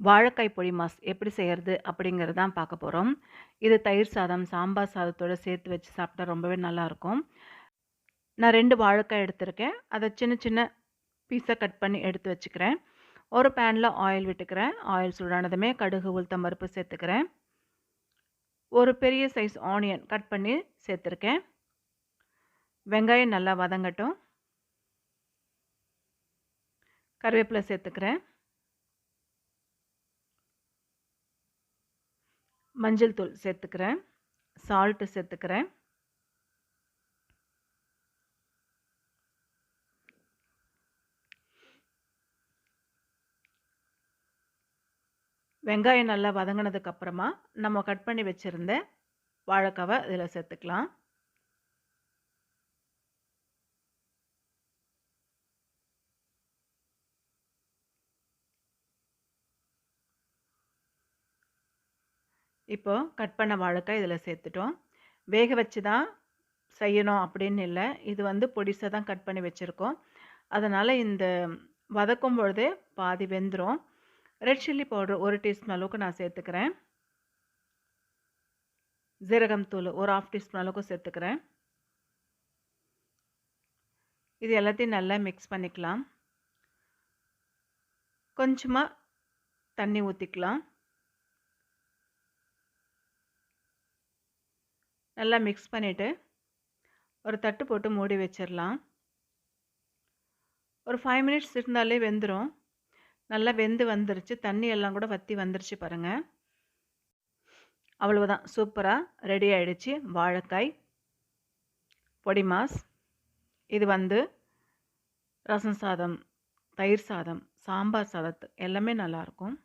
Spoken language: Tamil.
வாழைக்காய் பொடி மாஸ் எப்படி செய்கிறது அப்படிங்கிறது தான் பார்க்க போகிறோம் இது தயிர் சாதம் சாம்பார் சாதத்தோடு சேர்த்து வச்சு சாப்பிட்டா ரொம்பவே நல்லாயிருக்கும் நான் ரெண்டு வாழைக்காய் எடுத்திருக்கேன். அதை சின்ன சின்ன பீஸாக கட் பண்ணி எடுத்து வச்சுக்கிறேன். ஒரு பேனில் ஆயில் விட்டுக்கிறேன். ஆயில் சூடானதுமே கடுகு உளுத்தம் பருப்பு சேர்த்துக்கிறேன். ஒரு பெரிய சைஸ் ஆனியன் கட் பண்ணி சேர்த்துருக்கேன். வெங்காயம் நல்லா வதங்கட்டும். கருவேப்பிலை சேர்த்துக்கிறேன். மஞ்சள் தூள் சேர்த்துக்கிறேன். சால்ட்டு சேர்த்துக்கிறேன். வெங்காயம் நல்லா வதங்கினதுக்கு அப்புறமா நம்ம கட் பண்ணி வச்சுருந்த வாழைக்காவை இதில் சேர்த்துக்கலாம். இப்போ கட் பண்ண வாழைக்காய் இதில் சேர்த்துட்டோம். வேக வச்சு தான் செய்யணும் அப்படின்னு இல்லை. இது வந்து பொடிசை தான் கட் பண்ணி வச்சுருக்கோம். அதனால் இந்த வதக்கும் பொழுதே பாதி வெந்துடும் ரெட் சில்லி பவுடர் ஒரு டீஸ்பூன் அளவுக்கு நான் சேர்த்துக்கிறேன். ஜீரகம் தூள் ஒரு ஆஃப் டீஸ்பூன் அளவுக்கு சேர்த்துக்கிறேன். இது எல்லாத்தையும் நல்லா மிக்ஸ் பண்ணிக்கலாம். கொஞ்சமாக தண்ணி ஊற்றிக்கலாம் நல்லா மிக்ஸ் பண்ணிவிட்டு ஒரு தட்டு போட்டு மூடி வச்சிடலாம் ஒரு ஃபைவ் மினிட்ஸ் இருந்தாலே வெந்துடும் நல்லா வெந்து வந்துருச்சு. தண்ணி எல்லாம் கூட வற்றி வந்துருச்சு பாருங்கள் அவ்வளவுதான். சூப்பராக ரெடி ஆகிடுச்சு வாழைக்காய் பொடி மாஸ் இது வந்து ரசம் சாதம் தயிர் சாதம் சாம்பார் சாதத்து. எல்லாமே நல்லாயிருக்கும்